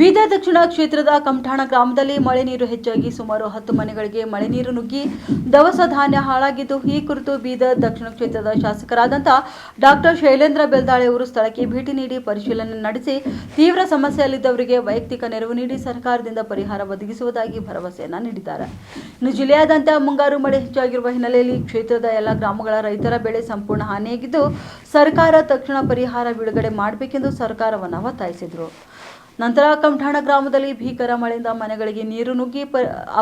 ಬೀದರ್ ದಕ್ಷಿಣ ಕ್ಷೇತ್ರದ ಕಂಠಾಣ ಗ್ರಾಮದಲ್ಲಿ ಮಳೆ ನೀರು ಹೆಚ್ಚಾಗಿ ಸುಮಾರು ಹತ್ತು ಮನೆಗಳಿಗೆ ಮಳೆ ನೀರು ನುಗ್ಗಿ ದವಸ ಧಾನ್ಯ ಹಾಳಾಗಿದ್ದು, ಈ ಕುರಿತು ಬೀದರ್ ದಕ್ಷಿಣ ಕ್ಷೇತ್ರದ ಶಾಸಕರಾದಂತ ಡಾಕ್ಟರ್ ಶೈಲೇಂದ್ರ ಬೆಲ್ದಾಳೆ ಅವರು ಸ್ಥಳಕ್ಕೆ ಭೇಟಿ ನೀಡಿ ಪರಿಶೀಲನೆ ನಡೆಸಿ ತೀವ್ರ ಸಮಸ್ಯೆಯಲ್ಲಿದ್ದವರಿಗೆ ವೈಯಕ್ತಿಕ ನೆರವು ನೀಡಿ ಸರ್ಕಾರದಿಂದ ಪರಿಹಾರ ಒದಗಿಸುವುದಾಗಿ ಭರವಸೆಯನ್ನು ನೀಡಿದ್ದಾರೆ. ಇನ್ನು ಜಿಲ್ಲೆಯಾದ್ಯಂತ ಮುಂಗಾರು ಮಳೆ ಹೆಚ್ಚಾಗಿರುವ ಹಿನ್ನೆಲೆಯಲ್ಲಿ ಕ್ಷೇತ್ರದ ಎಲ್ಲ ಗ್ರಾಮಗಳ ರೈತರ ಬೆಳೆ ಸಂಪೂರ್ಣ ಹಾನಿಯಾಗಿದ್ದು, ಸರ್ಕಾರ ತಕ್ಷಣ ಪರಿಹಾರ ಬಿಡುಗಡೆ ಮಾಡಬೇಕೆಂದು ಸರ್ಕಾರವನ್ನು ಒತ್ತಾಯಿಸಿದರು. ನಂತರ ಕಂಠಾಣ ಗ್ರಾಮದಲ್ಲಿ ಭೀಕರ ಮಳೆಯಿಂದ ಮನೆಗಳಿಗೆ ನೀರು ನುಗ್ಗಿ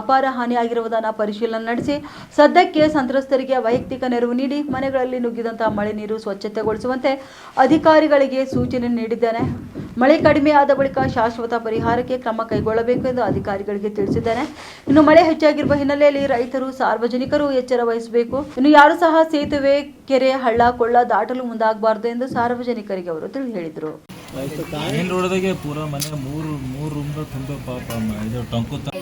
ಅಪಾರ ಹಾನಿಯಾಗಿರುವುದನ್ನು ಪರಿಶೀಲನೆ ನಡೆಸಿ ಸದ್ಯಕ್ಕೆ ಸಂತ್ರಸ್ತರಿಗೆ ವೈಯಕ್ತಿಕ ನೆರವು ನೀಡಿ ಮನೆಗಳಲ್ಲಿ ನುಗ್ಗಿದಂತಹ ಮಳೆ ನೀರು ಸ್ವಚ್ಛತೆಗೊಳಿಸುವಂತೆ ಅಧಿಕಾರಿಗಳಿಗೆ ಸೂಚನೆ ನೀಡಿದ್ದೇನೆ. ಮಳೆ ಕಡಿಮೆ ಆದ ಬಳಿಕ ಶಾಶ್ವತ ಪರಿಹಾರಕ್ಕೆ ಕ್ರಮ ಕೈಗೊಳ್ಳಬೇಕು ಎಂದು ಅಧಿಕಾರಿಗಳಿಗೆ ತಿಳಿಸಿದ್ದೇನೆ. ಇನ್ನು ಮಳೆ ಹೆಚ್ಚಾಗಿರುವ ಹಿನ್ನೆಲೆಯಲ್ಲಿ ರೈತರು, ಸಾರ್ವಜನಿಕರು ಎಚ್ಚರ ವಹಿಸಬೇಕು. ಇನ್ನು ಯಾರು ಸಹ ಸೇತುವೆ, ಕೆರೆ, ಹಳ್ಳ, ಕೊಳ್ಳ ದಾಟಲು ಮುಂದಾಗಬಾರದು ಎಂದು ಸಾರ್ವಜನಿಕರಿಗೆ ಅವರು ತಿಳಿ ಹೇಳಿದರು ಮೇನ್ ರೋಡ್ದಾಗೆ ಪೂರಾ ಮನೆ ಮೂರು ಮೂರು ರೂಮ್ ತುಂಬ ಪಾಪ ಇದು ಟಂಕು ತ-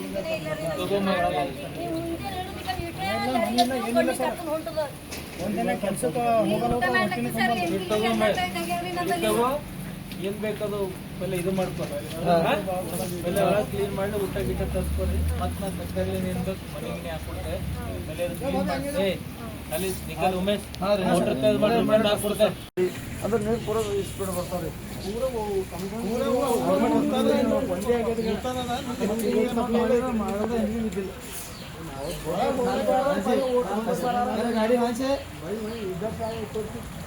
ಏನ್ ಬೇಕದು ಬೆಲೆ ಇದು ಮಾಡ್ಕೊರಿ ಎಲ್ಲ ಕ್ಲೀನ್ ಮಾಡಿ ಊಟ ಗೀಟ ತರ್ಸ್ಕೊರಿ ಮತ್ ನಾ ತರಕಾರಿ ಏನ್ ಬೇಕು ಮನೆ ಗಿನೆ ಬೆಲೆ ಕ್ಲೀನ್ ಮಾಡಿ ಅಲ್ಲಿ ನಿಖಲ್ ಉಮೇಶ್ ಮೋಟರ್ ತೆಗ್ದು ಮಾಡಿ ಮಾಡಿ ಹಾಕ್ಕೊಡ್ತೆ. ಅದ್ರ ನೀರು ಪೂರ ಸ್ಪೀಡ್ ಬರ್ತಾರೆ ಗಾಡಿ ಹಾಚೆ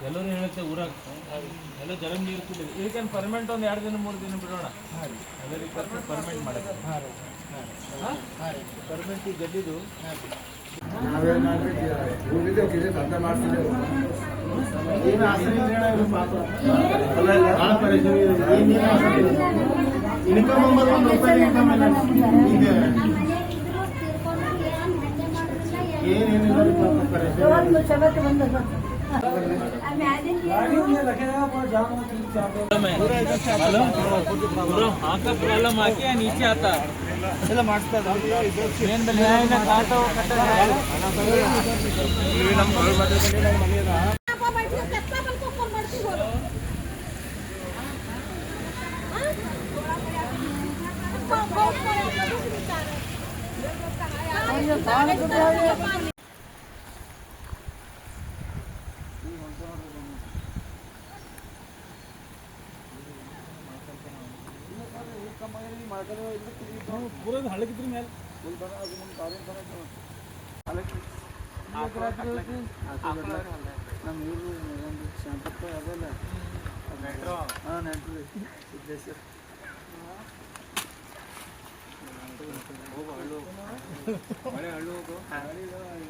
ಎಲ್ಲರೂ ಹೇಳುತ್ತೆ ಊರಾಗ ಎಲ್ಲ ಜಲ ನೀರು ಕೂಡ ಈಗೇನು ಪರ್ಮೆಂಟ್ ಒಂದು ಎರಡು ದಿನ ಮೂರು ದಿನ ಬಿಡೋಣ? ಎಲ್ಲರಿಗೆ ಪರ್ಮೆಂಟ್ ಮಾಡೋದು ಪರ್ಮೆಂಟ್ ಈ ಗಡ್ಡಿದು ಏನೇನು ಇನ್ಕಮ್ ಅಂಬರ್ ಒಂದು ರೂಪಾಯಿ ಇನ್ಕಮ್ ಇಲ್ಲ ಈಗ ಏನೇನಿಲ್ಲ ರೀ ಪಾಪ ಹಾಕೋ ಪ್ರಾಬ್ಲಮ್ ಹಾಕಿ ನೀಚೆ ಆತ ಎಲ್ಲ ಮಾಡಿಸ್ತಾ ಏನು ಬೆಲೆ ಕಾಟ ಕಾಟ ಮಾಡ್ಕೊಂಡು ನಾವು ಪೂರ ಹಳಗಿದ್ರ ಮೇಲೆ ಒಂದು ಬರ ಅದು ನಮ್ಮ ನಮ್ಮ ಊರು ಒಂದು ಶಾಂತಪ್ಪ ಅದಲ್ಲ. ಹಳ್ಳು ಮಳೆ ಹಳ್ಳು